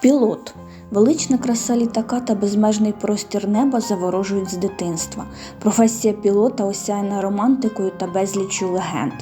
Пілот. Велична краса літака та безмежний простір неба заворожують з дитинства. Професія пілота осяяна романтикою та безліччю легенд.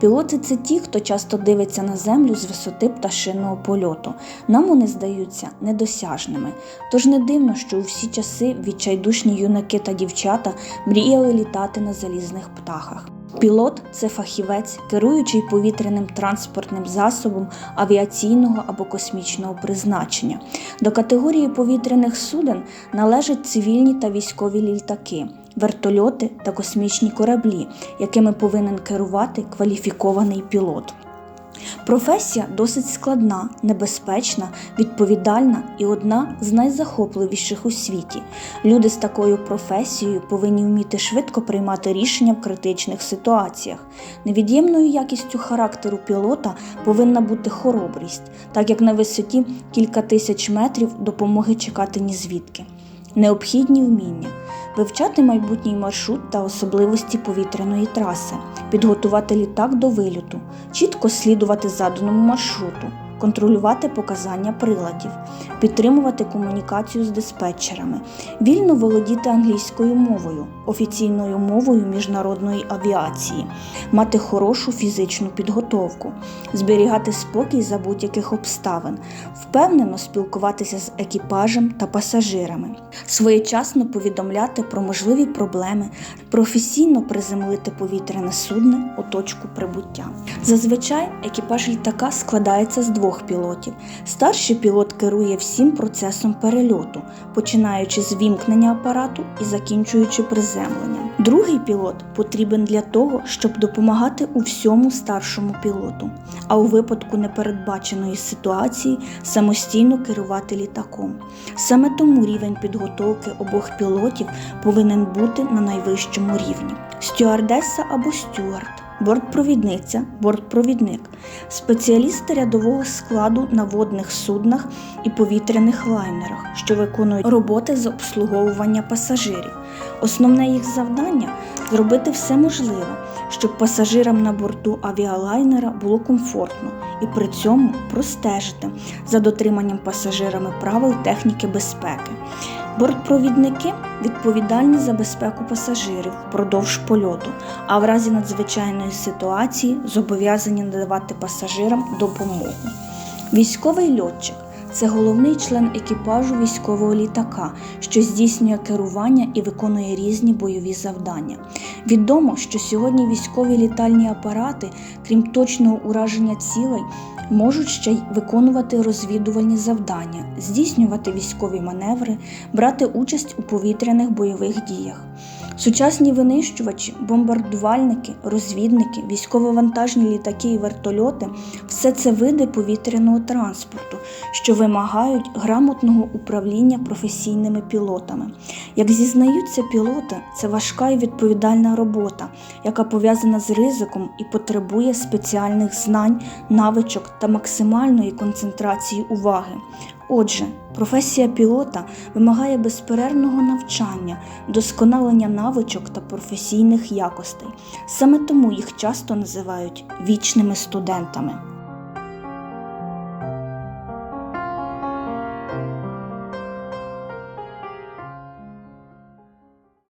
Пілоти це ті, хто часто дивиться на землю з висоти пташиного польоту. Нам вони здаються недосяжними. Тож не дивно, що у всі часи відчайдушні юнаки та дівчата мріяли літати на залізних птахах. Пілот це фахівець, керуючий повітряним транспортним засобом авіаційного або космічного призначення. До категорії повітряних суден належать цивільні та військові літаки, вертольоти та космічні кораблі, якими повинен керувати кваліфікований пілот. Професія досить складна, небезпечна, відповідальна і одна з найзахопливіших у світі. Люди з такою професією повинні вміти швидко приймати рішення в критичних ситуаціях. Невід'ємною якістю характеру пілота повинна бути хоробрість, так як на висоті кілька тисяч метрів допомоги чекати ні звідки. Необхідні вміння вивчати майбутній маршрут та особливості повітряної траси, підготувати літак до вильоту, чітко слідувати заданому маршруту, контролювати показання приладів, підтримувати комунікацію з диспетчерами, вільно володіти англійською мовою, офіційною мовою міжнародної авіації, мати хорошу фізичну підготовку, зберігати спокій за будь-яких обставин, впевнено спілкуватися з екіпажем та пасажирами, своєчасно повідомляти про можливі проблеми, професійно приземлити повітряне судно у точку прибуття. Зазвичай екіпаж літака складається з двох пілотів. Старший пілот керує всім процесом перельоту, починаючи з вімкнення апарату і закінчуючи приземленням. Другий пілот потрібен для того, щоб допомагати у всьому старшому пілоту, а у випадку непередбаченої ситуації самостійно керувати літаком. Саме тому рівень підготовки обох пілотів повинен бути на найвищому рівні. Стюардеса або стюард. Бортпровідниця, бортпровідник, спеціалісти рядового складу на водних суднах і повітряних лайнерах, що виконують роботи з обслуговування пасажирів. Основне їх завдання зробити все можливе, щоб пасажирам на борту авіалайнера було комфортно і при цьому простежити за дотриманням пасажирами правил техніки безпеки. Бортпровідники відповідальні за безпеку пасажирів впродовж польоту, а в разі надзвичайної ситуації зобов'язані надавати пасажирам допомогу. Військовий льотчик це головний член екіпажу військового літака, що здійснює керування і виконує різні бойові завдання. Відомо, що сьогодні військові літальні апарати, крім точного ураження цілей, можуть ще й виконувати розвідувальні завдання, здійснювати військові маневри, брати участь у повітряних бойових діях. Сучасні винищувачі, бомбардувальники, розвідники, військово-вантажні літаки і вертольоти все це види повітряного транспорту, що вимагають грамотного управління професійними пілотами. Як зізнаються пілоти, це важка і відповідальна робота, яка пов'язана з ризиком і потребує спеціальних знань, навичок та максимальної концентрації уваги. Отже, професія пілота вимагає безперервного навчання, досконалення навичок та професійних якостей. Саме тому їх часто називають вічними студентами.